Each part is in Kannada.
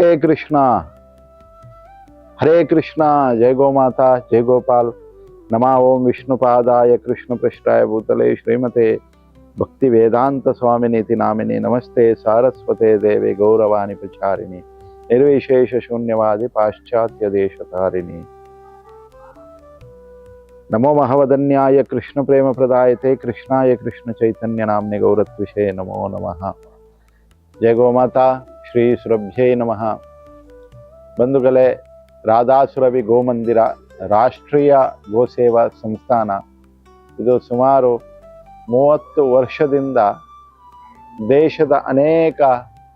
हरे कृष्णा हरे कृष्णा, जय गो माता, जय गोपाल। नमा ओम विष्णुपादाय कृष्ण पृष्ठाय भूतले श्रीमते भक्ति वेदांत स्वामिनी नामिनी, नमस्ते सारस्वते देवे गौरवाणी प्रचारिणी, निर्विशेष शून्यवादी पाश्चात्य देश तारिणी नमो महावदन्याय कृष्ण प्रेम प्रदायते कृष्णाय कृष्ण चैतन्य नामने गौरत नमो नमः। जय गो माता ಶ್ರೀ ಸುರಭ್ಯೈ ನಮಃ. ಬಂಧುಗಳೇ ರಾಧಾಸುರವಿ ಗೋಮಂದಿರ, ರಾಷ್ಟ್ರೀಯ ಗೋಸೇವಾ ಸಂಸ್ಥಾನ. ಇದು ಸುಮಾರು ಮೂವತ್ತು ವರ್ಷದಿಂದ ದೇಶದ ಅನೇಕ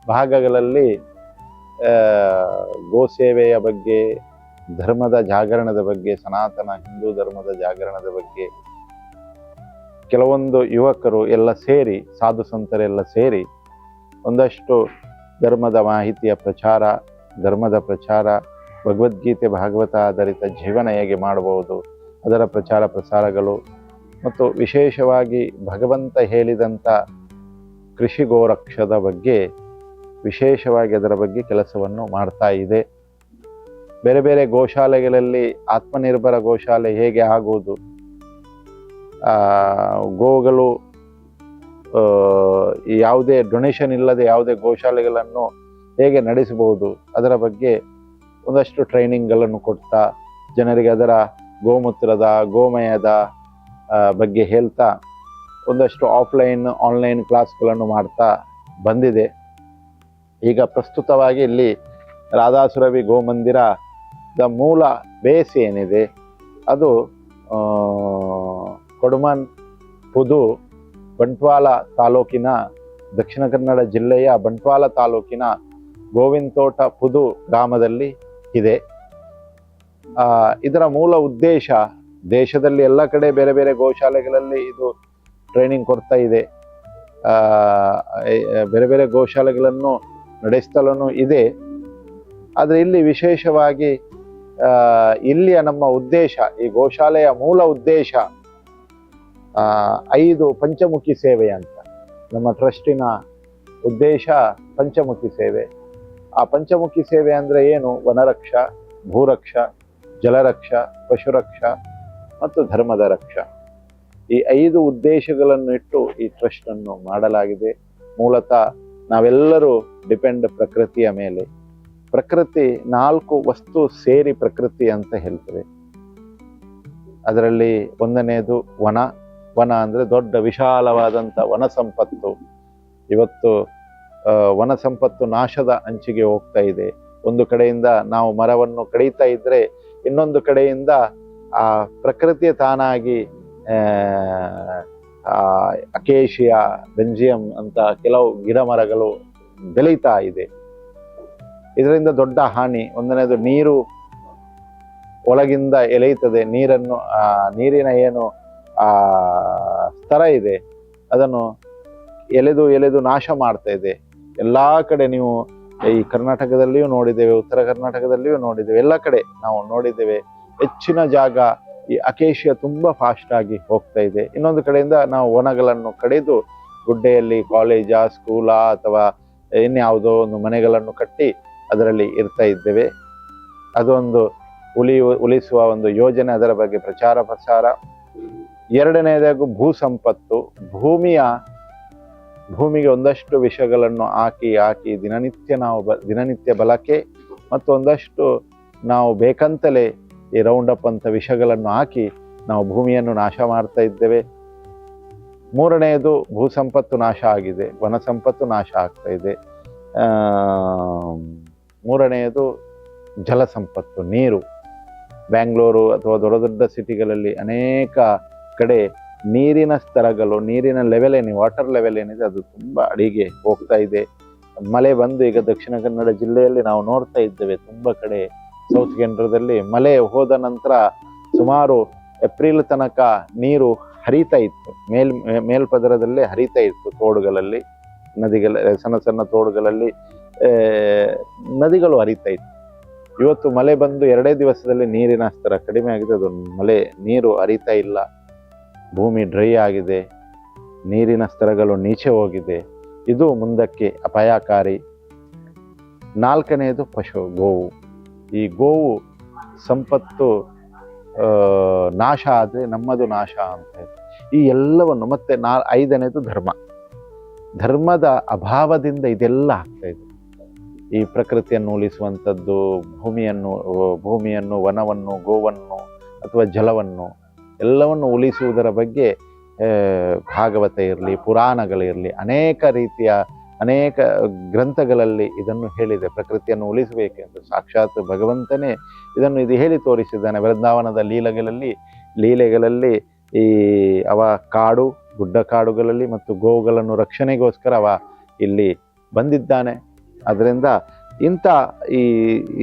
ಭಾಗಗಳಲ್ಲಿ ಗೋಸೇವೆಯ ಬಗ್ಗೆ, ಧರ್ಮದ ಜಾಗರಣದ ಬಗ್ಗೆ, ಸನಾತನ ಹಿಂದೂ ಧರ್ಮದ ಜಾಗರಣದ ಬಗ್ಗೆ ಕೆಲವೊಂದು ಯುವಕರು ಎಲ್ಲ ಸೇರಿ, ಸಾಧು ಸಂತರೆಲ್ಲ ಸೇರಿ ಒಂದಷ್ಟು ಧರ್ಮದ ಮಾಹಿತಿಯ ಪ್ರಚಾರ, ಧರ್ಮದ ಪ್ರಚಾರ, ಭಗವದ್ಗೀತೆ, ಭಾಗವತ ಆಧಾರಿತ ಜೀವನ ಹೇಗೆ ಮಾಡಬಹುದು, ಅದರ ಪ್ರಚಾರ ಪ್ರಸಾರಗಳು ಮತ್ತು ವಿಶೇಷವಾಗಿ ಭಗವಂತ ಹೇಳಿದಂಥ ಕೃಷಿ ಗೋರಕ್ಷದ ಬಗ್ಗೆ, ವಿಶೇಷವಾಗಿ ಅದರ ಬಗ್ಗೆ ಕೆಲಸವನ್ನು ಮಾಡ್ತಾ ಇದೆ. ಬೇರೆ ಬೇರೆ ಗೋಶಾಲೆಗಳಲ್ಲಿ ಆತ್ಮನಿರ್ಭರ ಗೋಶಾಲೆ ಹೇಗೆ ಆಗುವುದು ಗೋಗಳು ಯಾವುದೇ ಡೊನೇಷನ್ ಇಲ್ಲದೆ ಯಾವುದೇ ಗೋಶಾಲೆಗಳನ್ನು ಹೇಗೆ ನಡೆಸಬಹುದು, ಅದರ ಬಗ್ಗೆ ಒಂದಷ್ಟು ಟ್ರೈನಿಂಗ್ಗಳನ್ನು ಕೊಡ್ತಾ, ಜನರಿಗೆ ಅದರ ಗೋಮೂತ್ರದ, ಗೋಮಯದ ಬಗ್ಗೆ ಹೇಳ್ತಾ, ಒಂದಷ್ಟು ಆಫ್ಲೈನ್ ಆನ್ಲೈನ್ ಕ್ಲಾಸ್ಗಳನ್ನು ಮಾಡ್ತಾ ಬಂದಿದೆ. ಈಗ ಪ್ರಸ್ತುತವಾಗಿ ಇಲ್ಲಿ ರಾಧಾಸುರವಿ ಗೋಮಂದಿರದ ಮೂಲ ಬೇಸ್ ಏನಿದೆ, ಅದು ಕೊಡುಮನ್ ಕೊಡಮನ್, ಪುದು ಬಂಟ್ವಾಳ ತಾಲೂಕಿನ ದಕ್ಷಿಣ ಕನ್ನಡ ಜಿಲ್ಲೆಯ ಬಂಟ್ವಾಳ ತಾಲೂಕಿನ ಗೋವಿಂದೋಟ ಪುದು ಗ್ರಾಮದಲ್ಲಿ ಇದೆ. ಇದರ ಮೂಲ ಉದ್ದೇಶ ದೇಶದಲ್ಲಿ ಎಲ್ಲ ಕಡೆ ಬೇರೆ ಬೇರೆ ಗೋಶಾಲೆಗಳಲ್ಲಿ ಇದು ಟ್ರೈನಿಂಗ್ ಕೊಡ್ತಾ ಇದೆ. ಬೇರೆ ಬೇರೆ ಗೋಶಾಲೆಗಳನ್ನು ನಡೆಸ್ತಲೂ ಇದೆ. ಆದರೆ ಇಲ್ಲಿ ವಿಶೇಷವಾಗಿ ಇಲ್ಲಿಯ ನಮ್ಮ ಉದ್ದೇಶ, ಈ ಗೋಶಾಲೆಯ ಮೂಲ ಉದ್ದೇಶ ಐದು ಪಂಚಮುಖಿ ಸೇವೆ ಅಂತ. ನಮ್ಮ ಟ್ರಸ್ಟಿನ ಉದ್ದೇಶ ಪಂಚಮುಖಿ ಸೇವೆ. ಆ ಪಂಚಮುಖಿ ಸೇವೆ ಅಂದ್ರೆ ಏನು? ವನರಕ್ಷ, ಭೂರಕ್ಷ, ಜಲರಕ್ಷ, ಪಶುರಕ್ಷ ಮತ್ತು ಧರ್ಮದ ರಕ್ಷ. ಈ ಐದು ಉದ್ದೇಶಗಳನ್ನು ಇಟ್ಟು ಈ ಟ್ರಸ್ಟ್ ಅನ್ನು ಮಾಡಲಾಗಿದೆ. ಮೂಲತಃ ನಾವೆಲ್ಲರೂ ಡಿಪೆಂಡ್ ಪ್ರಕೃತಿಯ ಮೇಲೆ. ಪ್ರಕೃತಿ ನಾಲ್ಕು ವಸ್ತು ಸೇರಿ ಪ್ರಕೃತಿ ಅಂತ ಹೇಳ್ತೇವೆ. ಅದರಲ್ಲಿ ಒಂದನೆಯದು ವನ ವನ ಅಂದರೆ ದೊಡ್ಡ ವಿಶಾಲವಾದಂಥ ವನ ಸಂಪತ್ತು. ಇವತ್ತು ವನ ಸಂಪತ್ತು ನಾಶದ ಅಂಚಿಗೆ ಹೋಗ್ತಾ ಇದೆ. ಒಂದು ಕಡೆಯಿಂದ ನಾವು ಮರವನ್ನು ಕಡಿತಾ ಇದ್ದರೆ ಇನ್ನೊಂದು ಕಡೆಯಿಂದ ಆ ಪ್ರಕೃತಿಯ ತಾನಾಗಿ ಅಕೇಶಿಯಾ, ಬೆಂಜಿಯಂ ಅಂತ ಕೆಲವು ಗಿಡ ಮರಗಳು ಬೆಳೀತಾ ಇದೆ. ಇದರಿಂದ ದೊಡ್ಡ ಹಾನಿ. ಒಂದನೇದು ನೀರು ಒಳಗಿಂದ ಎಳೆಯುತ್ತದೆ. ನೀರನ್ನು ನೀರಿನ ಏನು ಆ ಸ್ತರ ಇದೆ. ಅದನ್ನು ಎಲೆದು ಎಲೆದು ನಾಶ ಮಾಡ್ತಾ ಇದೆ. ಎಲ್ಲ ಕಡೆ ನೀವು ಈ ಕರ್ನಾಟಕದಲ್ಲಿಯೂ ನೋಡಿದ್ದೇವೆ, ಉತ್ತರ ಕರ್ನಾಟಕದಲ್ಲಿಯೂ ನೋಡಿದ್ದೇವೆ, ಎಲ್ಲ ಕಡೆ ನಾವು ನೋಡಿದ್ದೇವೆ. ಹೆಚ್ಚಿನ ಜಾಗ ಈ ಅಕೇಶಿಯ ತುಂಬಾ ಫಾಸ್ಟ್ ಆಗಿ ಹೋಗ್ತಾ ಇದೆ. ಇನ್ನೊಂದು ಕಡೆಯಿಂದ ನಾವು ವನಗಳನ್ನು ಕಡಿದು ಗುಡ್ಡೆಯಲ್ಲಿ ಕಾಲೇಜಾ ಸ್ಕೂಲಾ ಅಥವಾ ಇನ್ಯಾವುದೋ ಒಂದು ಮನೆಗಳನ್ನು ಕಟ್ಟಿ ಅದರಲ್ಲಿ ಇರ್ತಾ ಇದ್ದೇವೆ. ಅದೊಂದು ಉಳಿಯು, ಉಳಿಸುವ ಒಂದು ಯೋಜನೆ ಅದರ ಬಗ್ಗೆ ಪ್ರಚಾರ ಪ್ರಸಾರ. ಎರಡನೇದಾಗು ಭೂ ಸಂಪತ್ತು ಭೂಮಿಯ, ಭೂಮಿಗೆ ಒಂದಷ್ಟು ವಿಷಗಳನ್ನು ಹಾಕಿ ಹಾಕಿ ದಿನನಿತ್ಯ ನಾವು ಬ, ದಿನನಿತ್ಯ ಬಳಕೆ ಮತ್ತು ಒಂದಷ್ಟು ನಾವು ಬೇಕಂತಲೇ ಈ ರೌಂಡ್ ಅಪ್ ಅಂತ ವಿಷಗಳನ್ನು ಹಾಕಿ ನಾವು ಭೂಮಿಯನ್ನು ನಾಶ ಮಾಡ್ತಾ ಇದ್ದೇವೆ. ಮೂರನೆಯದು ಭೂ ಸಂಪತ್ತು ನಾಶ ಆಗಿದೆ ವನ ಸಂಪತ್ತು ನಾಶ ಆಗ್ತಾ ಇದೆ. ಮೂರನೆಯದು ಜಲ ಸಂಪತ್ತು ನೀರು. ಬ್ಯಾಂಗ್ಳೂರು ಅಥವಾ ದೊಡ್ಡ ದೊಡ್ಡ ಸಿಟಿಗಳಲ್ಲಿ ಅನೇಕ ಕಡೆ ನೀರಿನ ಸ್ತರಗಳು ನೀರಿನ ಲೆವೆಲ್ ಏನಿದೆ ವಾಟರ್ ಲೆವೆಲ್ ಏನಿದೆ, ಅದು ತುಂಬ ಅಡಿಗೆ ಹೋಗ್ತಾ ಇದೆ. ಮಳೆ ಬಂದು ಈಗ ದಕ್ಷಿಣ ಕನ್ನಡ ಜಿಲ್ಲೆಯಲ್ಲಿ ನಾವು ನೋಡ್ತಾ ಇದ್ದೇವೆ, ತುಂಬ ಕಡೆ ಸೌತ್ ಕೇಂದ್ರದಲ್ಲಿ ಮಳೆ ಹೋದ ನಂತರ ಸುಮಾರು ಏಪ್ರಿಲ್ ತನಕ ನೀರು ಹರಿತಾ ಇತ್ತು. ಮೇಲ್, ಮೇಲ್ಪದರದಲ್ಲೇ ಹರಿತಾ ಇತ್ತು ತೋಡುಗಳಲ್ಲಿ, ನದಿಗಳ, ಸಣ್ಣ ಸಣ್ಣ ತೋಡುಗಳಲ್ಲಿ ನದಿಗಳು ಹರಿತಾ ಇತ್ತು. ಇವತ್ತು ಮಳೆ ಬಂದು ಎರಡೇ ದಿವಸದಲ್ಲಿ ನೀರಿನ ಸ್ತರ ಕಡಿಮೆ ಆಗಿದೆ ಅದು ಮಳೆ, ನೀರು ಹರಿತಾ ಇಲ್ಲ. ಭೂಮಿ ಡ್ರೈ ಆಗಿದೆ, ನೀರಿನ ಸ್ತರಗಳು ನೀಚೆ ಹೋಗಿದೆ. ಇದು ಮುಂದಕ್ಕೆ ಅಪಾಯಕಾರಿ. ನಾಲ್ಕನೆಯದು ಪಶು ಗೋವು. ಈ ಗೋವು ಸಂಪತ್ತು ನಾಶ ಆದರೆ ನಮ್ಮದು ನಾಶ ಅಂತ. ಈ ಎಲ್ಲವನ್ನು ಮತ್ತೆ ನಾ ಐದನೇದು ಧರ್ಮ. ಧರ್ಮದ ಅಭಾವದಿಂದ ಇದೆಲ್ಲ ಆಗ್ತಾ ಇದೆ. ಈ ಪ್ರಕೃತಿಯನ್ನು ಉಳಿಸುವಂಥದ್ದು, ಭೂಮಿಯನ್ನು ಭೂಮಿಯನ್ನು, ವನವನ್ನು, ಗೋವನ್ನು ಅಥವಾ ಜಲವನ್ನು ಎಲ್ಲವನ್ನು ಉಳಿಸುವುದರ ಬಗ್ಗೆ ಭಾಗವತ ಇರಲಿ ಪುರಾಣಗಳಿರಲಿ ಅನೇಕ ರೀತಿಯ, ಅನೇಕ ಗ್ರಂಥಗಳಲ್ಲಿ ಇದನ್ನು ಹೇಳಿದೆ. ಪ್ರಕೃತಿಯನ್ನು ಉಳಿಸಬೇಕೆಂದು ಸಾಕ್ಷಾತ್ ಭಗವಂತನೇ ಇದನ್ನು ಇದು ಹೇಳಿ ತೋರಿಸಿದ್ದಾನೆ. ವೃಂದಾವನದ ಲೀಲೆಗಳಲ್ಲಿ ಲೀಲೆಗಳಲ್ಲಿ ಈ ಅವ ಕಾಡು, ಗುಡ್ಡ ಕಾಡುಗಳಲ್ಲಿ ಮತ್ತು ಗೋವುಗಳನ್ನು ರಕ್ಷಣೆಗೋಸ್ಕರ ಅವ ಇಲ್ಲಿ ಬಂದಿದ್ದಾನೆ. ಅದರಿಂದ ಇಂಥ ಈ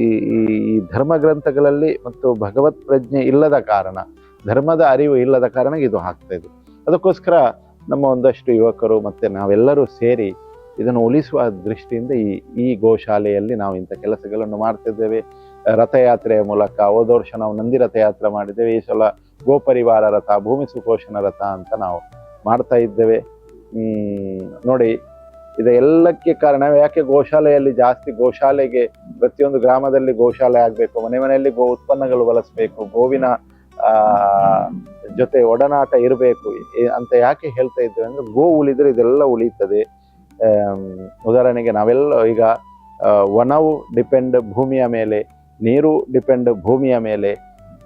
ಈ ಧರ್ಮ ಗ್ರಂಥಗಳಲ್ಲಿ ಮತ್ತು ಭಗವತ್ ಪ್ರಜ್ಞೆ ಇಲ್ಲದ ಕಾರಣ ಧರ್ಮದ ಅರಿವು ಇಲ್ಲದ ಕಾರಣ ಇದು ಆಗ್ತಾ ಇದೆ ಅದಕ್ಕೋಸ್ಕರ ನಮ್ಮ ಒಂದಷ್ಟು ಯುವಕರು ಮತ್ತು ನಾವೆಲ್ಲರೂ ಸೇರಿ ಇದನ್ನು ಉಳಿಸುವ ದೃಷ್ಟಿಯಿಂದ ಈ ಈ ಗೋಶಾಲೆಯಲ್ಲಿ ನಾವು ಇಂಥ ಕೆಲಸಗಳನ್ನು ಮಾಡ್ತಿದ್ದೇವೆ. ರಥಯಾತ್ರೆಯ ಮೂಲಕ ಹೋದ ವರ್ಷ ನಾವು ನಂದಿ ರಥಯಾತ್ರೆ ಮಾಡಿದ್ದೇವೆ. ಈ ಸಲ ಗೋಪರಿವಾರ ರಥ, ಭೂಮಿ ಸುಪೋಷಣ ರಥ ಅಂತ ನಾವು ಮಾಡ್ತಾ ಇದ್ದೇವೆ. ನೋಡಿ, ಇದೆಲ್ಲಕ್ಕೆ ಕಾರಣ ಯಾಕೆ ಗೋಶಾಲೆಯಲ್ಲಿ ಜಾಸ್ತಿ ಗೋಶಾಲೆಗೆ ಪ್ರತಿಯೊಂದು ಗ್ರಾಮದಲ್ಲಿ ಗೋಶಾಲೆ ಆಗಬೇಕು, ಮನೆ ಮನೆಯಲ್ಲಿ ಗೋ, ಉತ್ಪನ್ನಗಳು ಬಳಸಬೇಕು ಗೋವಿನ ಜೊತೆ ಒಡನಾಟ ಇರಬೇಕು. ಅಂತ ಯಾಕೆ ಹೇಳ್ತಾ ಇದ್ದೇವೆ ಅಂದ್ರೆ ಗೋ ಉಳಿದ್ರೆ ಇದೆಲ್ಲ ಉಳಿತದೆ ಆಮ್, ಉದಾಹರಣೆಗೆ ನಾವೆಲ್ಲ ಈಗ ವನವು ಡಿಪೆಂಡ್ ಭೂಮಿಯ ಮೇಲೆ ನೀರು ಡಿಪೆಂಡ್ ಭೂಮಿಯ ಮೇಲೆ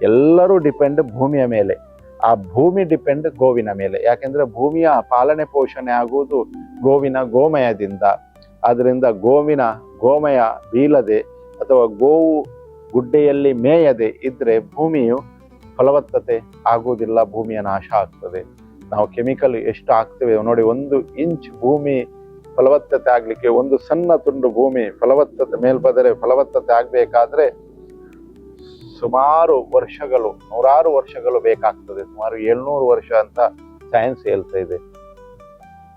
ಎಲ್ಲರೂ ಡಿಪೆಂಡ್ ಭೂಮಿಯ ಮೇಲೆ. ಆ ಭೂಮಿ ಡಿಪೆಂಡ್ ಗೋವಿನ ಮೇಲೆ. ಯಾಕೆಂದ್ರೆ ಭೂಮಿಯ ಪಾಲನೆ ಪೋಷಣೆ ಆಗುವುದು ಗೋವಿನ ಗೋಮಯದಿಂದ. ಅದರಿಂದ ಗೋವಿನ ಗೋಮಯ ಬೀಳದೆ ಅಥವಾ ಗೋವು ಗುಡ್ಡೆಯಲ್ಲಿ ಮೇಯದೆ ಇದ್ರೆ ಭೂಮಿಯು ಫಲವತ್ತತೆ ಆಗುವುದಿಲ್ಲ, ಭೂಮಿಯ ನಾಶ ಆಗ್ತದೆ. ನಾವು ಕೆಮಿಕಲ್ ಎಷ್ಟು ಹಾಕ್ತೇವೆ ನೋಡಿ, ಒಂದು ಇಂಚ್ ಭೂಮಿ ಫಲವತ್ತತೆ ಆಗಲಿಕ್ಕೆ, ಒಂದು ಸಣ್ಣ ತುಂಡು ಭೂಮಿ ಫಲವತ್ತತೆ ಮೇಲ್ಪದರೆ ಫಲವತ್ತತೆ ಆಗ್ಬೇಕಾದ್ರೆ ಸುಮಾರು ವರ್ಷಗಳು, ನೂರಾರು ವರ್ಷಗಳು ಬೇಕಾಗ್ತದೆ. ಸುಮಾರು ಏಳ್ನೂರು ವರ್ಷ ಅಂತ ಸೈನ್ಸ್ ಹೇಳ್ತಾ ಇದೆ.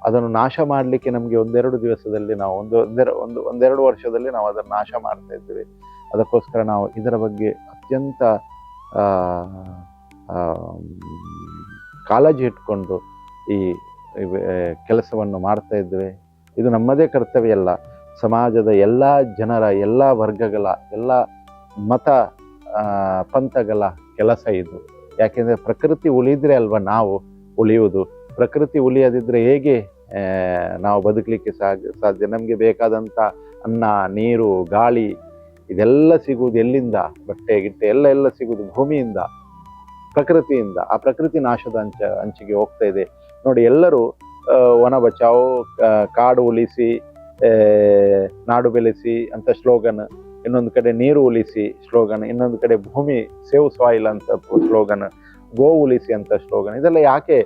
ಅದನ್ನು ನಾಶ ಮಾಡಲಿಕ್ಕೆ ನಮಗೆ ಒಂದೆರಡು ದಿವಸದಲ್ಲಿ ನಾವು, ಒಂದು ಒಂದೆರಡು ಒಂದು, ಒಂದೆರಡು ವರ್ಷದಲ್ಲಿ ನಾವು ಅದನ್ನು ನಾಶ ಮಾಡ್ತಾ ಇದ್ದೇವೆ. ಅದಕ್ಕೋಸ್ಕರ ನಾವು ಇದರ ಬಗ್ಗೆ ಅತ್ಯಂತ ಕಾಳಜಿ ಇಟ್ಕೊಂಡು ಈ ಕೆಲಸವನ್ನು ಮಾಡ್ತಾ ಇದ್ದೇವೆ ಇದು ನಮ್ಮದೇ ಕರ್ತವ್ಯ ಅಲ್ಲ. ಸಮಾಜದ ಎಲ್ಲ ಜನರ, ಎಲ್ಲ ವರ್ಗಗಳ, ಎಲ್ಲ ಮತ ಪಂಥಗಳ ಕೆಲಸ ಇದು. ಯಾಕೆಂದರೆ ಪ್ರಕೃತಿ ಉಳಿದ್ರೆ ಅಲ್ವಾ ನಾವು ಉಳಿಯುವುದು. ಪ್ರಕೃತಿ ಉಳಿಯದಿದ್ದರೆ ಹೇಗೆ ನಾವು ಬದುಕಲಿಕ್ಕೆ ಸಾಧ್ಯ ಸಾಧ್ಯ? ನಮಗೆ ಬೇಕಾದಂಥ ಅನ್ನ, ನೀರು, ಗಾಳಿ ಇದೆಲ್ಲ ಸಿಗುವುದು ಎಲ್ಲಿಂದ? ಬಟ್ಟೆ, ಗಿಟ್ಟೆ, ಎಲ್ಲ ಎಲ್ಲ ಸಿಗುವುದು ಭೂಮಿಯಿಂದ, ಪ್ರಕೃತಿಯಿಂದ. ಆ ಪ್ರಕೃತಿ ನಾಶದ ಅಂಚ, ಅಂಚಿಗೆ ಹೋಗ್ತಾ ಇದೆ. ನೋಡಿ, ಎಲ್ಲರೂ ಒಣ ಬಚಾವ್ ಕಾಡು ಉಳಿಸಿ ನಾಡು ಬೆಳೆಸಿ, ಅಂತ ಸ್ಲೋಗನ್. ಇನ್ನೊಂದು ಕಡೆ ನೀರು ಉಳಿಸಿ, ಸ್ಲೋಗನ್. ಇನ್ನೊಂದು ಕಡೆ ಭೂಮಿ ಸೇವ್ ಸಾಯಿಲ್ ಅಂತ ಸ್ಲೋಗನ್. ಗೋ ಉಳಿಸಿ ಅಂತ ಸ್ಲೋಗನ್. ಇದೆಲ್ಲ ಯಾಕೆ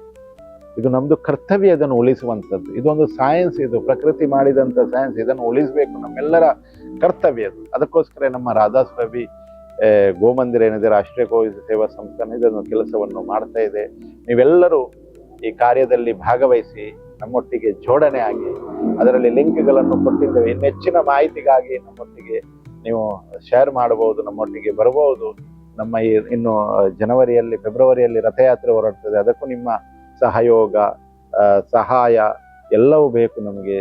ಇದು ನಮ್ಮದು ಕರ್ತವ್ಯ ಇದನ್ನು ಉಳಿಸುವಂಥದ್ದು. ಇದೊಂದು ಸೈನ್ಸ್ ಇದು. ಪ್ರಕೃತಿ ಮಾಡಿದಂಥ ಸೈನ್ಸ್ ಇದನ್ನು ಉಳಿಸಬೇಕು ನಮ್ಮೆಲ್ಲರ ಕರ್ತವ್ಯ ಅದು ಅದಕ್ಕೋಸ್ಕರ ನಮ್ಮ ರಾಧಾಸ್ವಾಮಿ ಗೋಮಂದಿರ ಏನಿದೆ, ರಾಷ್ಟ್ರೀಯ ಗೋ ಸೇವಾ ಸಂಸ್ಥಾನ ಇದನ್ನು ಕೆಲಸವನ್ನು ಮಾಡ್ತಾ ಇದೆ. ನೀವೆಲ್ಲರೂ ಈ ಕಾರ್ಯದಲ್ಲಿ ಭಾಗವಹಿಸಿ ನಮ್ಮೊಟ್ಟಿಗೆ ಜೋಡಣೆ ಆಗಿ ಅದರಲ್ಲಿ ಲಿಂಕ್ಗಳನ್ನು ಕೊಟ್ಟಿದ್ದೇವೆ. ಇನ್ನು ಹೆಚ್ಚಿನ ಮಾಹಿತಿಗಾಗಿ ನಮ್ಮೊಟ್ಟಿಗೆ ನೀವು ಶೇರ್ ಮಾಡಬಹುದು, ನಮ್ಮೊಟ್ಟಿಗೆ ಬರಬಹುದು. ನಮ್ಮ ಈ, ಇನ್ನು, ಜನವರಿಯಲ್ಲಿ, ಫೆಬ್ರವರಿಯಲ್ಲಿ ರಥಯಾತ್ರೆ ಹೊರಡ್ತದೆ. ಅದಕ್ಕೂ ನಿಮ್ಮ ಸಹಯೋಗ ಸಹಾಯ ಎಲ್ಲವೂ ಬೇಕು ನಮಗೆ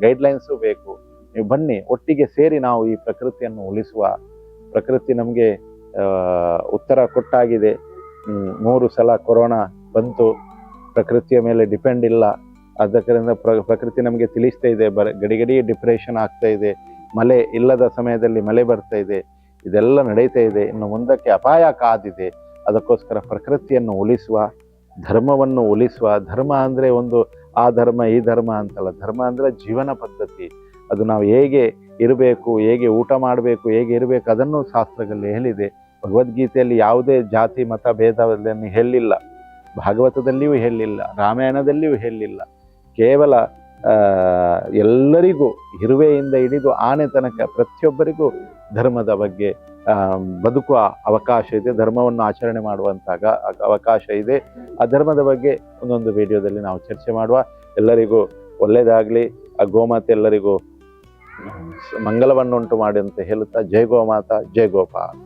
ಗೈಡ್ಲೈನ್ಸು ಬೇಕು. ನೀವು ಬನ್ನಿ, ಒಟ್ಟಿಗೆ ಸೇರಿ ನಾವು ಈ ಪ್ರಕೃತಿಯನ್ನು ಉಳಿಸುವ. ಪ್ರಕೃತಿ ನಮಗೆ ಉತ್ತರ ಕೊಟ್ಟಾಗಿದೆ. ಮೂರು ಸಲ ಕೊರೋನಾ ಬಂತು. ಪ್ರಕೃತಿಯ ಮೇಲೆ ಡಿಪೆಂಡ್ ಇಲ್ಲ. ಅದರಿಂದ ಪ್ರ, ಪ್ರಕೃತಿ ನಮಗೆ ತಿಳಿಸ್ತಾ ಇದೆ. ಬರ, ಗಡಿಗಡಿ ಡಿಪ್ರೆಷನ್ ಆಗ್ತಾ ಇದೆ. ಮಳೆ ಇಲ್ಲದ ಸಮಯದಲ್ಲಿ ಮಳೆ ಬರ್ತಾ ಇದೆ. ಇದೆಲ್ಲ ನಡೀತಾ ಇದೆ. ಇನ್ನು ಮುಂದಕ್ಕೆ ಅಪಾಯ ಕಾದಿದೆ. ಅದಕ್ಕೋಸ್ಕರ ಪ್ರಕೃತಿಯನ್ನು ಉಳಿಸುವ. ಧರ್ಮವನ್ನು ಉಳಿಸುವ ಧರ್ಮ ಅಂದರೆ ಒಂದು ಆ ಧರ್ಮ, ಈ ಧರ್ಮ ಅಂತಲ್ಲ. ಧರ್ಮ ಅಂದರೆ ಜೀವನ ಪದ್ಧತಿ. ಅದು ನಾವು ಹೇಗೆ ಇರಬೇಕು, ಹೇಗೆ ಊಟ ಮಾಡಬೇಕು, ಹೇಗೆ ಇರಬೇಕು ಅದನ್ನು ಶಾಸ್ತ್ರಗಳಲ್ಲಿ ಹೇಳಿದೆ. ಭಗವದ್ಗೀತೆಯಲ್ಲಿ ಯಾವುದೇ ಜಾತಿ, ಮತ ಭೇದವನ್ನು ಹೇಳಿಲ್ಲ. ಭಾಗವತದಲ್ಲಿಯೂ ಹೇಳಿಲ್ಲ, ರಾಮಾಯಣದಲ್ಲಿಯೂ ಹೇಳಿಲ್ಲ. ಕೇವಲ ಎಲ್ಲರಿಗೂ, ಇರುವೆಯಿಂದ ಹಿಡಿದು ಆನೆ ತನಕ ಪ್ರತಿಯೊಬ್ಬರಿಗೂ ಧರ್ಮದ ಬಗ್ಗೆ ಬದುಕುವ ಅವಕಾಶ ಇದೆ, ಧರ್ಮವನ್ನು ಆಚರಣೆ ಮಾಡುವಂತಾಗ ಅವಕಾಶ ಇದೆ. ಆ ಧರ್ಮದ ಬಗ್ಗೆ ಒಂದೊಂದು ವಿಡಿಯೋದಲ್ಲಿ ನಾವು ಚರ್ಚೆ ಮಾಡುವ. ಎಲ್ಲರಿಗೂ ಒಳ್ಳೆಯದಾಗಲಿ ಆ ಗೋಮಾತೆ ಎಲ್ಲರಿಗೂ ಮಂಗಲವನ್ನುಂಟು ಮಾಡಿ ಅಂತ ಹೇಳುತ್ತಾ, ಜೈ ಗೋಮಾತಾ, ಜೈ ಗೋಪಾಲ್.